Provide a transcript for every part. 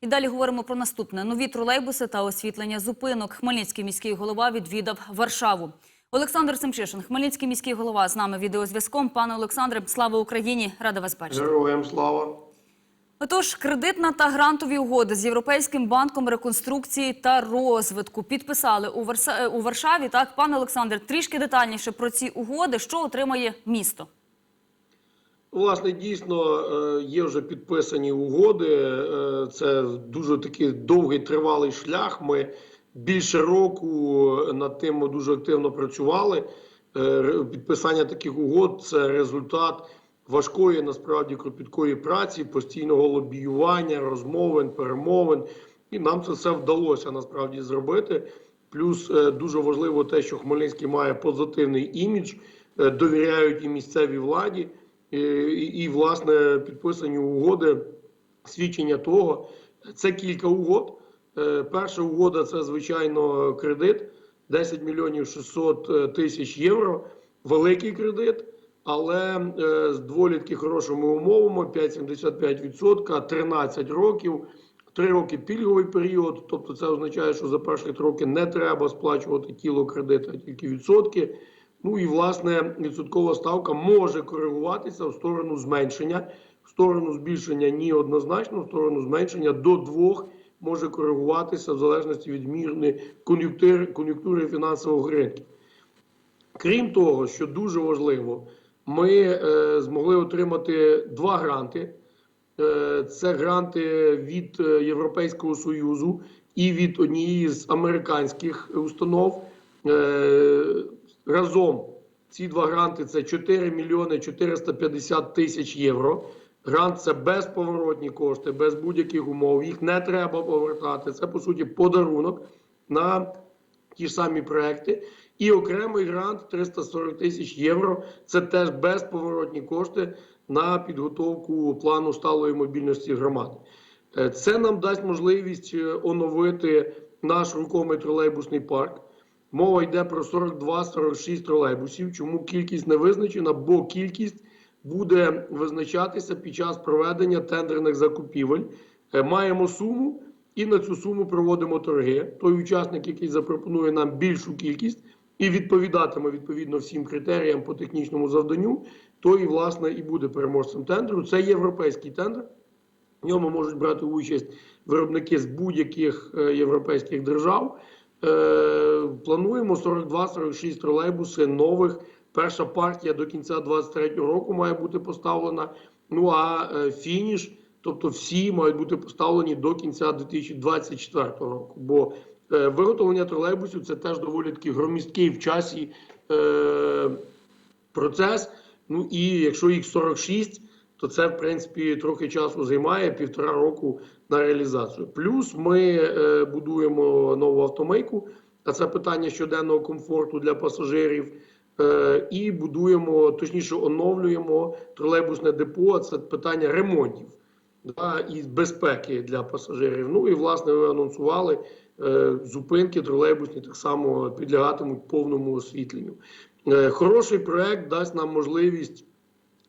І далі говоримо про наступне: нові тролейбуси та освітлення зупинок. Хмельницький міський голова відвідав Варшаву. Олександр Семчишин, Хмельницький міський голова, з нами відеозв'язком. Пане Олександре, слава Україні! Рада вас бачити. Героям слава. Отож, кредитна та грантові угоди з Європейським банком реконструкції та розвитку підписали у, Варса... е, у Варшаві. Так, пане Олександр, трішки детальніше про ці угоди, що отримає місто. Власне, дійсно е, є вже підписані угоди. Е, Це дуже такий довгий тривалий шлях. Ми більше року над тим дуже активно працювали. Е, Підписання таких угод це результат важкої, насправді кропіткої праці, постійного лобіювання, розмовин, перемовин. І нам це все вдалося насправді зробити. Плюс дуже важливо те, що Хмельницький має позитивний імідж, довіряють і місцевій владі. І, і, власне підписані угоди свідчення того. Це кілька угод. Е, Перша угода це звичайно кредит 10 мільйонів 600 тисяч євро. Великий кредит, але е, з доволі таки хорошими умовами: 5,75%, 13 років. Три роки пільговий період, тобто це означає, що за перші три роки не треба сплачувати тіло кредиту, а тільки відсотки. Ну і власне відсоткова ставка може коригуватися в сторону зменшення, в сторону збільшення ні однозначно, в сторону зменшення до двох може коригуватися в залежності від мірної кон'юнктури, кон'юнктури фінансових ринків. Крім того, що дуже важливо, ми е, змогли отримати два гранти. Е, Це гранти від е, Європейського Союзу і від однієї з американських установ. Е, Разом ці два гранти це 4 мільйони 450 тисяч євро. Грант це безповоротні кошти, без будь-яких умов. Їх не треба повертати. Це по суті подарунок на ті ж самі проекти. І окремий грант 340 тисяч євро. Це теж безповоротні кошти на підготовку плану сталої мобільності громади. Е, Це нам дасть можливість е, оновити наш рухомий тролейбусний парк. Мова йде про 42-46 тролейбусів. Чому кількість не визначена? Бо кількість буде визначатися під час проведення тендерних закупівель. Е, Маємо суму і на цю суму проводимо торги. Той учасник, який запропонує нам більшу кількість і відповідатиме відповідно всім критеріям по технічному завданню, той власне і буде переможцем тендеру. Це європейський тендер. В ньому можуть брати участь виробники з будь-яких е, європейських держав. Е, Плануємо 42-46 тролейбуси нових. Перша партія до кінця 2023 року має бути поставлена. Ну а е, фініш, тобто всі мають бути поставлені до кінця 2024 року. Бо е, виготовлення тролейбусів це теж доволі таки громісткий в часі е, процес. Ну і якщо їх 46, то це в принципі трохи часу займає півтора року на реалізацію. Плюс ми е, будуємо нову автомийку, а це питання щоденного комфорту для пасажирів. Е, і будуємо, точніше, оновлюємо тролейбусне депо. а Це питання ремонтів да, і безпеки для пасажирів. Ну і власне ви анонсували е, зупинки тролейбусні так само підлягатимуть повному освітленню. Е, хороший проект дасть нам можливість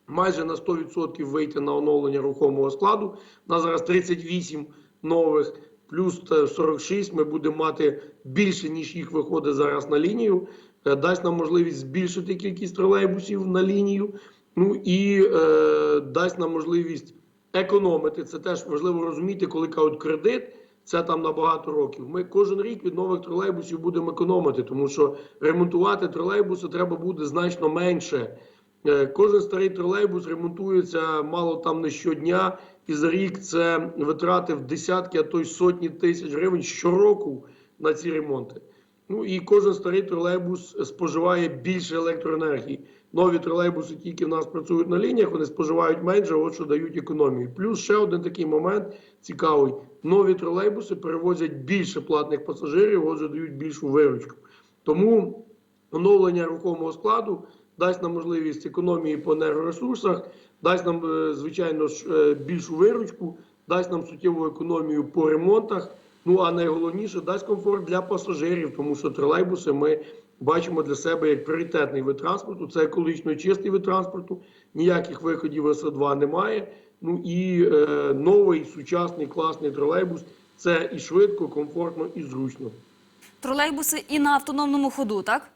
майже на 100% вийти на оновлення рухомого складу. У нас зараз 38 нових, плюс е, 46 ми будемо мати більше, ніж їх виходить зараз на лінію. Е, Дасть нам можливість збільшити кількість тролейбусів на лінію. Ну і е, дасть нам можливість економити. Це теж важливо розуміти, коли кажуть кредит. Це там на багато років. Ми кожен рік від нових тролейбусів будемо економити, тому що ремонтувати тролейбуси треба буде значно менше. Е, Кожен старий тролейбус ремонтується мало там не щодня, і за рік це витрати в десятки, а то й сотні тисяч гривень щороку на ці ремонти. Ну і кожен старий тролейбус споживає більше електроенергії. Нові тролейбуси, тільки в нас працюють на лініях, вони споживають менше, от що дають економію. Плюс ще один такий момент цікавий: нові тролейбуси перевозять більше платних пасажирів, отже, дають більшу виручку. Тому оновлення рухомого складу дасть нам можливість економії по енергоресурсах, дасть нам, е, звичайно ж, е, більшу виручку, дасть нам суттєву економію по ремонтах. Ну а найголовніше дасть комфорт для пасажирів, тому що тролейбуси ми бачимо для себе як пріоритетний вид транспорту. Це екологічно чистий вид транспорту, ніяких виходів СО2 немає. Ну і е, новий сучасний класний тролейбус це і швидко, комфортно і зручно. Тролейбуси і на автономному ходу, так?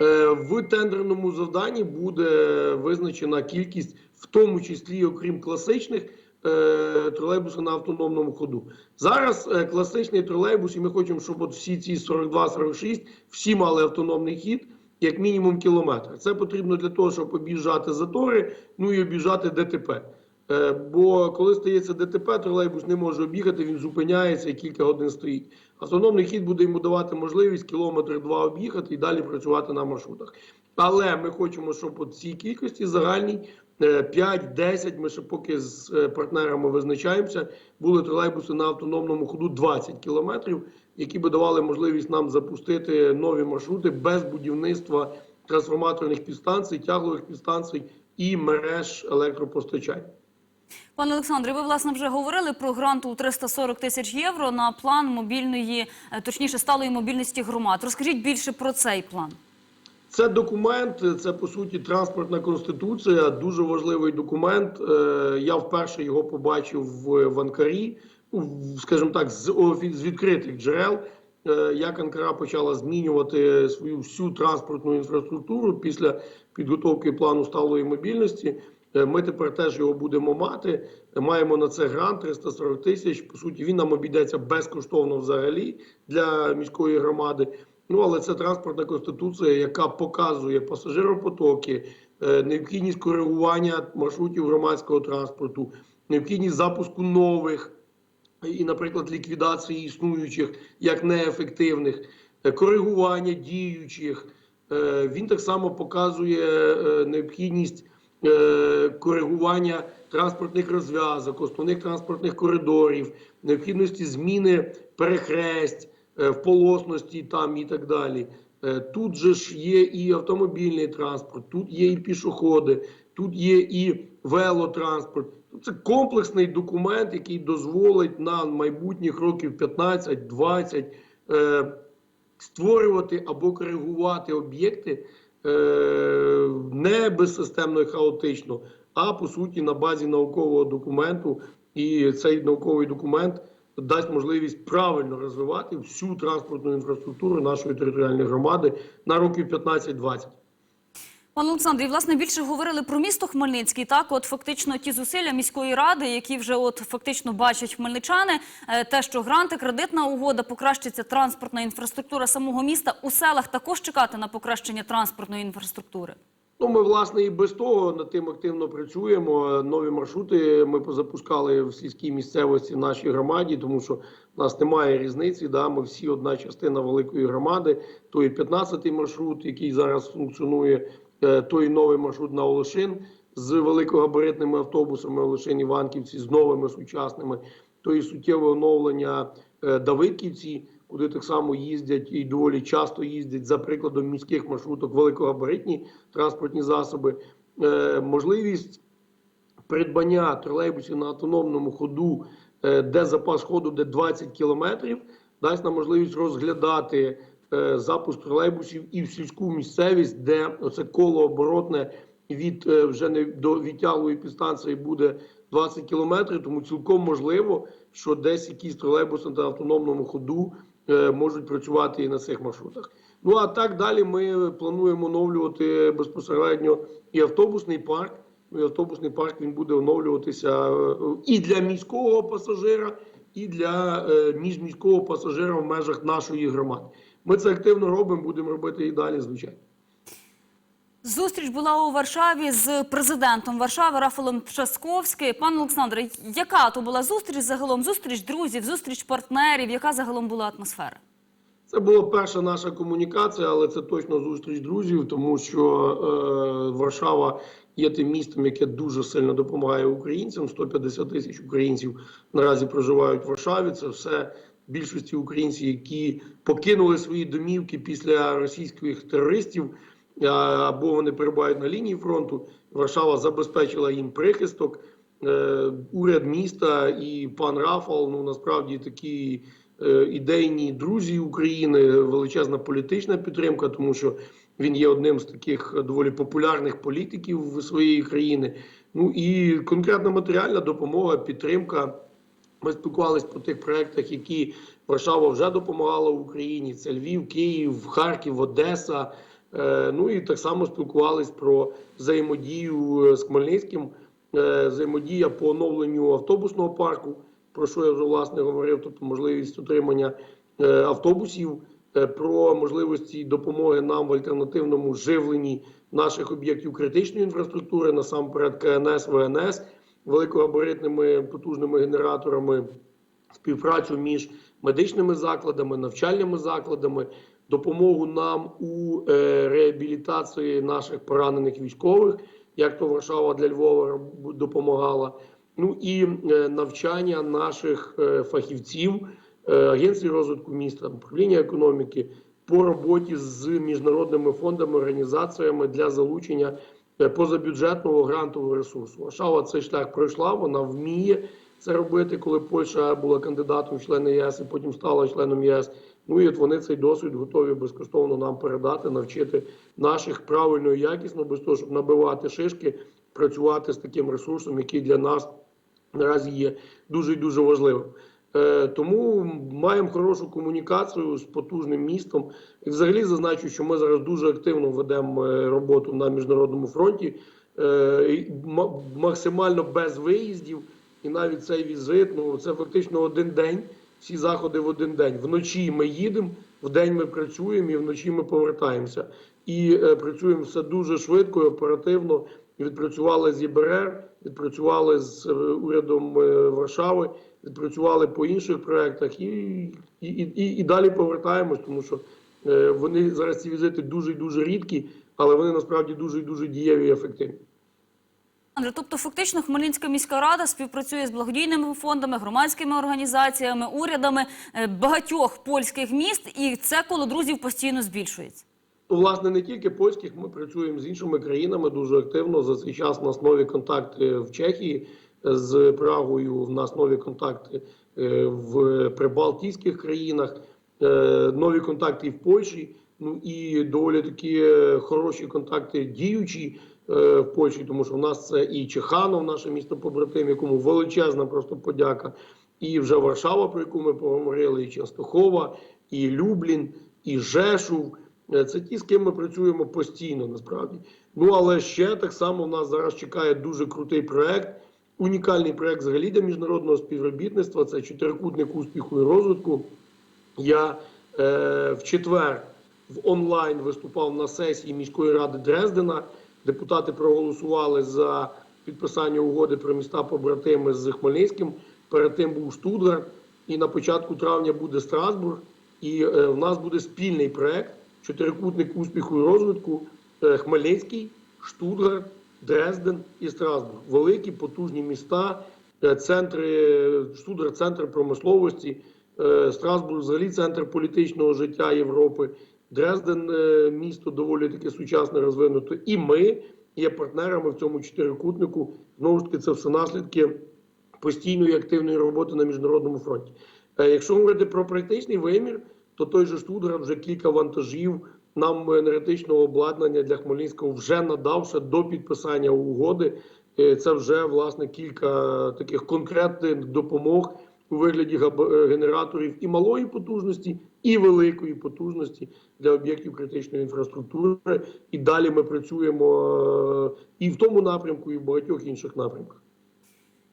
Е, В тендерному завданні буде визначена кількість, в тому числі, окрім класичних, е, тролейбусів на автономному ходу. Зараз е, класичний тролейбус, і ми хочемо, щоб от всі ці 42-46 всі мали автономний хід. Як мінімум кілометр. Це потрібно для того, щоб об'їжджати затори, ну і об'їжджати ДТП. Бо коли стається ДТП, тролейбус не може об'їхати, він зупиняється і кілька годин стоїть. Автономний хід буде йому давати можливість кілометр два об'їхати і далі працювати на маршрутах. Але ми хочемо, щоб от цій кількості загальній е, 5-10, ми ще поки з е, партнерами визначаємося, були тролейбуси на автономному ходу 20 кілометрів, які би давали можливість нам запустити нові маршрути без будівництва трансформаторних підстанцій, тяглових підстанцій і мереж електропостачання. Пане Олександре, ви власне вже говорили про грант у 340 тисяч євро на план мобільної, е, точніше, сталої мобільності громад. Розкажіть більше про цей план. Це документ, це по суті транспортна конституція. Дуже важливий документ. Е, Я вперше його побачив в, Анкарі, скажімо так, з, з відкритих джерел. Е, Як Анкара почала змінювати свою всю транспортну інфраструктуру після підготовки плану сталої мобільності. Е, Ми тепер теж його будемо мати. Маємо на це грант 340 тисяч. По суті, він нам обійдеться безкоштовно взагалі для міської громади. Ну але це транспортна конституція, яка показує пасажиропотоки, е, необхідність коригування маршрутів громадського транспорту, необхідність запуску нових і, наприклад, ліквідації існуючих як неефективних, е, коригування діючих. Він так само показує необхідність коригування транспортних розв'язок, основних транспортних коридорів, необхідності зміни перехресть е, в полосності там і так далі. Е, Тут же ж є і автомобільний транспорт, тут є і пішоходи, тут є і велотранспорт. Це комплексний документ, який дозволить на майбутніх років 15-20 е, створювати або коригувати об'єкти е, не безсистемно і хаотично, а по суті на базі наукового документу. І цей науковий документ дасть можливість правильно розвивати всю транспортну інфраструктуру нашої територіальної громади на років 15-20. Пане Олександре, і, власне більше говорили про місто Хмельницький. Так, от фактично ті зусилля міської ради, які вже от фактично бачать хмельничани, е, те, що гранти, кредитна угода, покращиться транспортна інфраструктура самого міста у селах, також чекати на покращення транспортної інфраструктури. Ну, ми власне і без того над тим активно працюємо. Нові маршрути ми позапускали в сільській місцевості в нашій громаді, тому що в нас немає різниці. Да, ми всі одна частина великої громади. Той 15-й маршрут, який зараз функціонує, той новий маршрут на Олешин з великогабаритними автобусами Олешин Іванківці з новими сучасними. То і суттєве оновлення е, Давидківці, куди так само їздять і доволі часто їздять за прикладом міських маршруток великогабаритні транспортні засоби. Е, Можливість придбання тролейбусів на автономному ходу, е, де запас ходу де 20 кілометрів, дасть нам можливість розглядати е, запуск тролейбусів і в сільську місцевість, де оце коло оборотне від е, вже не до відтяглої підстанції буде 20 кілометрів. Тому цілком можливо, що десь якісь тролейбуси на автономному ходу е, можуть працювати і на цих маршрутах. Ну а так далі ми плануємо оновлювати безпосередньо і автобусний парк. Ну, і автобусний парк він буде оновлюватися е, і для міського пасажира, і для е, міжміського пасажира в межах нашої громади. Ми це активно робимо, будемо робити і далі, звичайно. Зустріч була у Варшаві з президентом Варшави Рафалом Трzaskowським. Пане Олександре, яка то була зустріч загалом? Зустріч друзів, зустріч партнерів. Яка загалом була атмосфера? Це була перша наша комунікація, але це точно зустріч друзів, тому що е, Варшава є тим містом, яке дуже сильно допомагає українцям. 150 тисяч українців наразі проживають в Варшаві. Це все більшості українців, які покинули свої домівки після російських терористів, або вони перебувають на лінії фронту. Варшава забезпечила їм прихисток. Е, уряд міста і пан Рафал ну насправді такі е, ідейні друзі України, величезна політична підтримка, тому що він є одним з таких доволі популярних політиків своєї країни. Ну і конкретна матеріальна допомога, підтримка. Ми спілкувалися по тих проєктах, які Варшава вже допомагала Україні. Це Львів, Київ, Харків, Одеса. Е, Ну і так само спілкувались про взаємодію е, з Хмельницьким, е, взаємодія по оновленню автобусного парку, про що я вже власне говорив, тобто можливість отримання автобусів, про можливості допомоги нам в альтернативному живленні наших об'єктів критичної інфраструктури, насамперед КНС, ВНС, великогабаритними потужними генераторами, співпрацю між медичними закладами, навчальними закладами, допомогу нам у е, реабілітації наших поранених військових, як то Варшава для Львова допомагала. Ну і е, навчання наших е, фахівців Агенції розвитку міста, управління економіки по роботі з міжнародними фондами, організаціями для залучення позабюджетного грантового ресурсу. Варшава цей шлях пройшла, вона вміє це робити, коли Польща була кандидатом в члени ЄС і потім стала членом ЄС. Ну і от вони цей досвід готові безкоштовно нам передати, навчити наших правильно і якісно, без того, щоб набивати шишки, працювати з таким ресурсом, який для нас наразі є дуже і дуже важливим. Е, Тому маємо хорошу комунікацію з потужним містом. І взагалі зазначу, що ми зараз дуже активно ведемо е, роботу на міжнародному фронті, е, максимально без виїздів. І навіть цей візит, ну це фактично один день. Всі заходи в один день. Вночі ми їдемо, вдень ми працюємо і вночі ми повертаємося. І працюємо все дуже швидко і оперативно. Відпрацювали з ЄБРР, відпрацювали з е, урядом е, Варшави, відпрацювали по інших проєктах і, і, і, і далі повертаємось, тому що е, вони зараз ці візити дуже і дуже рідкі, але вони насправді дуже і дуже дієві і ефективні. Андре, тобто, фактично, Хмельницька міська рада співпрацює з благодійними фондами, громадськими організаціями, урядами багатьох польських міст, і це коло друзів постійно збільшується. Ну, власне, не тільки польських, ми працюємо з іншими країнами дуже активно. За цей час у нас нові контакти в Чехії з Прагою. В нас нові контакти е, в прибалтійських країнах, е, нові контакти в Польщі. Ну і доволі такі е, хороші контакти діючі е, в Польщі, тому що в нас це і Чеханов, наше місто побратим, якому величезна просто подяка. І вже Варшава, про яку ми поговорили, і Частохова, і Люблін, і Жешув. Е, Це ті, з ким ми працюємо постійно, насправді. Ну але ще так само в нас зараз чекає дуже крутий проект, унікальний проект взагалі для міжнародного співробітництва. Це чотирикутник успіху і розвитку. Я е, в четвер в онлайн виступав на сесії міської ради Дрездена. Депутати проголосували за підписання угоди про міста побратими з Хмельницьким. Перед тим був Штутгарт, і на початку травня буде Страсбург. І е, в нас буде спільний проект чотирикутник успіху і розвитку е, Хмельницький, Штутгарт, Дрезден і Страсбург. Великі потужні міста, е, центри Штутгарт, центр промисловості, е, Страсбург, взагалі центр політичного життя Європи. Дрезден місто доволі таке сучасне розвинуто. І ми є партнерами в цьому чотирикутнику. Знову ж таки, це все наслідки постійної активної роботи на міжнародному фронті. Якщо говорити про практичний вимір, то той же Штутгарт вже кілька вантажів нам енергетичного обладнання для Хмельницького вже надав ще до підписання угоди. Е, Це вже власне кілька таких конкретних допомог у вигляді е, генераторів і малої потужності, і великої потужності для об'єктів критичної інфраструктури. І далі ми працюємо е, і в тому напрямку, і в багатьох інших напрямках.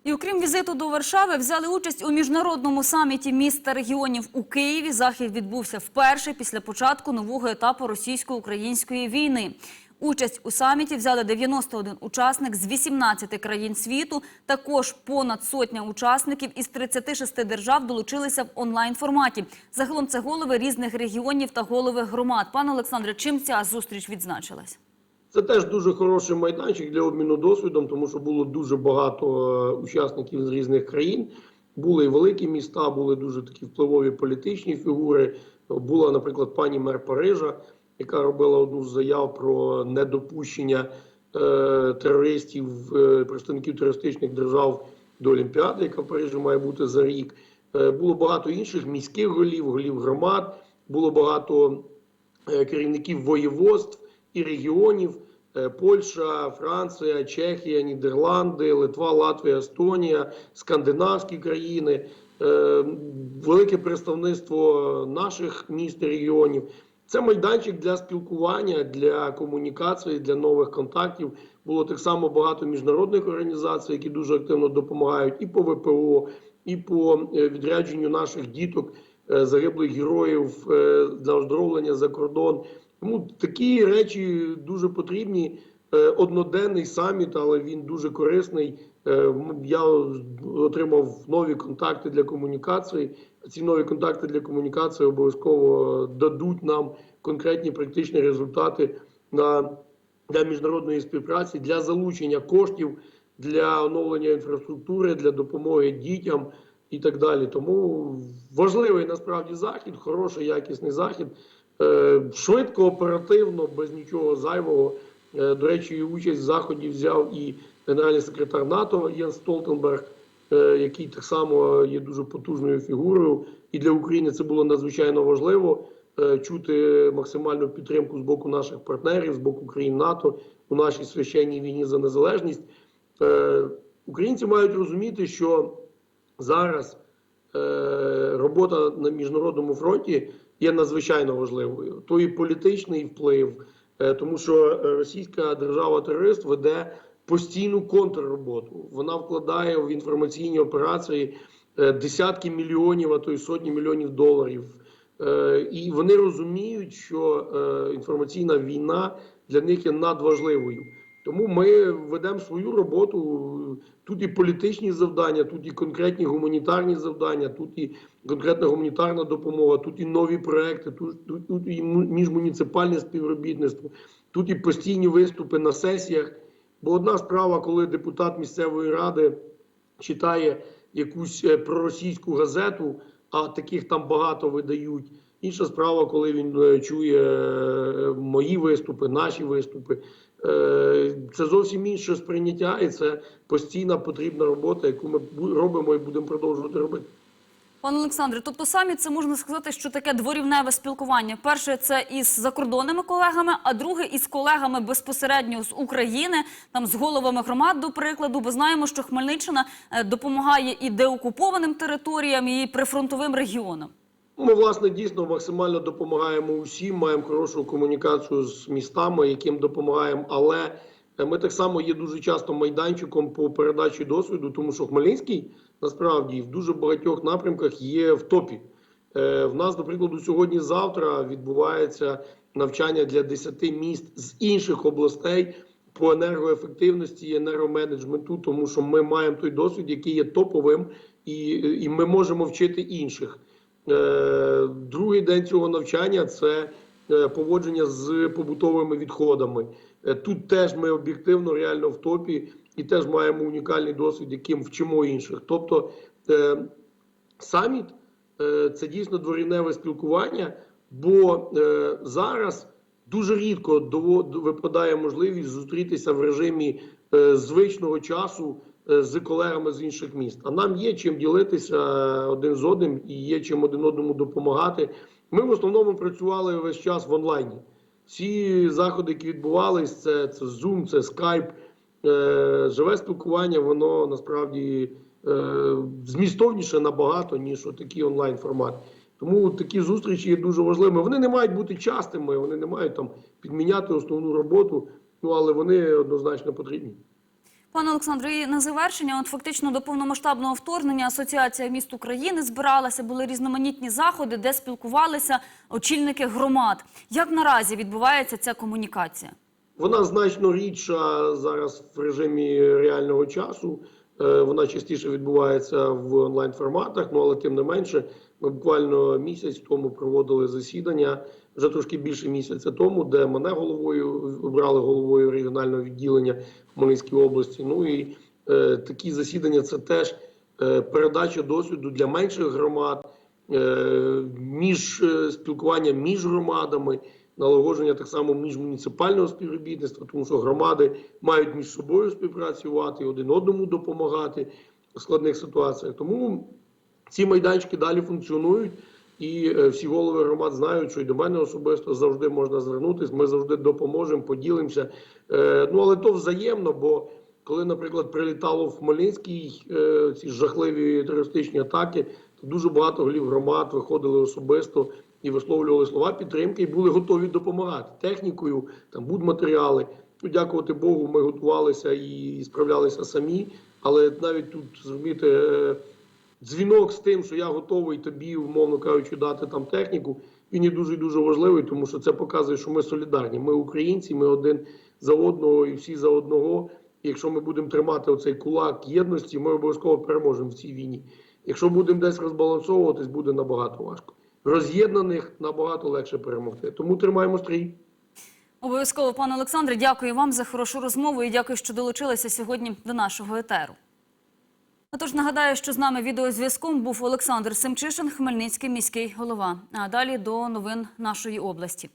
І окрім візиту до Варшави, взяли участь у міжнародному саміті міст та регіонів у Києві. Захід відбувся вперше після початку нового етапу російсько-української війни. Участь у саміті взяли 91 учасник з 18 країн світу. Також понад сотня учасників із 36 держав долучилися в онлайн форматі. Загалом це голови різних регіонів та голови громад. Пане Олександре, чим ця зустріч відзначилась? Це теж дуже хороший майданчик для обміну досвідом, тому що було дуже багато е, учасників з різних країн. Були і великі міста, були дуже такі впливові політичні фігури. Була, наприклад, пані мер Парижа, яка робила одну з заяв про недопущення е, терористів, е, представників терористичних держав до Олімпіади, яка в Парижі має бути за рік. Е, було багато інших міських голів, голів громад, було багато е, керівників воєводств і регіонів. е, Польща, Франція, Чехія, Нідерланди, Литва, Латвія, Естонія, скандинавські країни, е, велике представництво наших міст і регіонів. Це майданчик для спілкування, для комунікації, для нових контактів. Було так само багато міжнародних організацій, які дуже активно допомагають і по ВПО, і по е, відрядженню наших діток, загиблих героїв для оздоровлення за кордон. Тому такі речі дуже потрібні. Е, Одноденний саміт, але він дуже корисний. Е, Я отримав нові контакти для комунікації. Ці нові контакти для комунікації обов'язково дадуть нам конкретні практичні результати на для міжнародної співпраці, для залучення коштів, для оновлення інфраструктури, для допомоги дітям і так далі. Тому важливий насправді захід, хороший якісний захід. Е, Швидко, оперативно, без нічого зайвого. Е, До речі, участь в заході взяв і генеральний секретар НАТО Єнс Столтенберг, е, який так само є дуже потужною фігурою. І для України це було надзвичайно важливо чути максимальну підтримку з боку наших партнерів, з боку країн НАТО у нашій священній війні за незалежність. Українці мають розуміти, що зараз робота на міжнародному фронті є надзвичайно важливою. То і політичний вплив, е, тому що е, російська держава-терорист веде постійну контрроботу. Вона вкладає в інформаційні операції е, десятки мільйонів, а то й сотні мільйонів доларів. Е, І вони розуміють, що е, інформаційна війна для них є надважливою. Тому ми ведемо свою роботу. Тут і політичні завдання, тут і конкретні гуманітарні завдання, тут і конкретна гуманітарна допомога, тут і нові проекти, тут, тут, і міжмуніципальне співробітництво, тут і постійні виступи на сесіях. Бо одна справа, коли депутат місцевої ради читає якусь е, проросійську газету, а таких там багато видають. Інша справа, коли він е, чує е, мої виступи, наші виступи. Е, Це зовсім інше сприйняття, і це постійна потрібна робота, яку ми робимо і будемо продовжувати робити. Пане Олександре, тобто саміт це можна сказати, що таке дворівневе спілкування. Перше це із закордонними колегами, а друге із колегами безпосередньо з України, там з головами громад, до прикладу, бо знаємо, що Хмельниччина е, допомагає і деокупованим територіям, і прифронтовим регіонам. Ми, власне, дійсно максимально допомагаємо усім, маємо хорошу комунікацію з містами, яким допомагаємо. Але е, ми так само є дуже часто майданчиком по передачі досвіду, тому що Хмельницький насправді в дуже багатьох напрямках є в топі. Е, В нас, до прикладу, сьогодні-завтра відбувається навчання для 10 міст з інших областей по енергоефективності і енергоменеджменту, тому що ми маємо той досвід, який є топовим, і, і ми можемо вчити інших. Е, Другий день цього навчання це е, поводження з побутовими відходами. Е, Тут теж ми об'єктивно реально в топі і теж маємо унікальний досвід, яким вчимо інших. Тобто саміт це дійсно дворівневе спілкування, бо зараз дуже рідко випадає можливість зустрітися в режимі звичного часу з колегами з інших міст. А нам є чим ділитися е, один з одним і є чим один одному допомагати. Ми в основному працювали весь час в онлайні. Всі заходи, які відбувались, це, це Zoom, це Skype. Е, живе спілкування, воно насправді е, змістовніше набагато, ніж такий онлайн формат. Тому такі зустрічі є дуже важливими. Вони не мають бути частими, вони не мають там підміняти основну роботу, ну але вони однозначно потрібні. Пане Олександре, і на завершення, от фактично до повномасштабного вторгнення Асоціація міст України збиралася, були різноманітні заходи, де спілкувалися очільники громад. Як наразі відбувається ця комунікація? Вона значно рідша зараз в режимі реального часу. Е, Вона частіше відбувається в онлайн форматах, ну але тим не менше, ми буквально місяць тому проводили засідання вже трошки більше місяця тому, де мене головою обрали головою регіонального відділення в області. Ну і е, такі засідання це теж е, передача досвіду для менших громад, е, між е, спілкування між громадами налагодження так само міжмуніципального співробітництва, тому що громади мають між собою співпрацювати, один одному допомагати в складних ситуаціях. Тому ці майданчики далі функціонують. І е, всі голови громад знають, що і до мене особисто завжди можна звернутися. Ми завжди допоможемо, поділимося. Е, Ну але то взаємно, бо коли, наприклад, прилітало в Хмельницький е, ці жахливі терористичні атаки, то дуже багато голів громад виходили особисто і висловлювали слова підтримки, і були готові допомагати технікою, там будматеріали. Ну, дякувати Богу, ми готувалися і справлялися самі. Але навіть тут зрозуміти дзвінок з тим, що я готовий тобі, умовно кажучи, дати там техніку. Він є дуже дуже важливий, тому що це показує, що ми солідарні. Ми українці, ми один за одного і всі за одного. Якщо ми будемо тримати оцей кулак єдності, ми обов'язково переможемо в цій війні. Якщо будемо десь розбалансовуватись, буде набагато важко. Роз'єднаних набагато легше перемогти. Тому тримаємо стрій. Обов'язково, пане Олександре, дякую вам за хорошу розмову і дякую, що долучилися сьогодні до нашого етеру. Отож, нагадаю, що з нами відеозв'язком був Олександр Семчишин, Хмельницький міський голова. А далі до новин нашої області.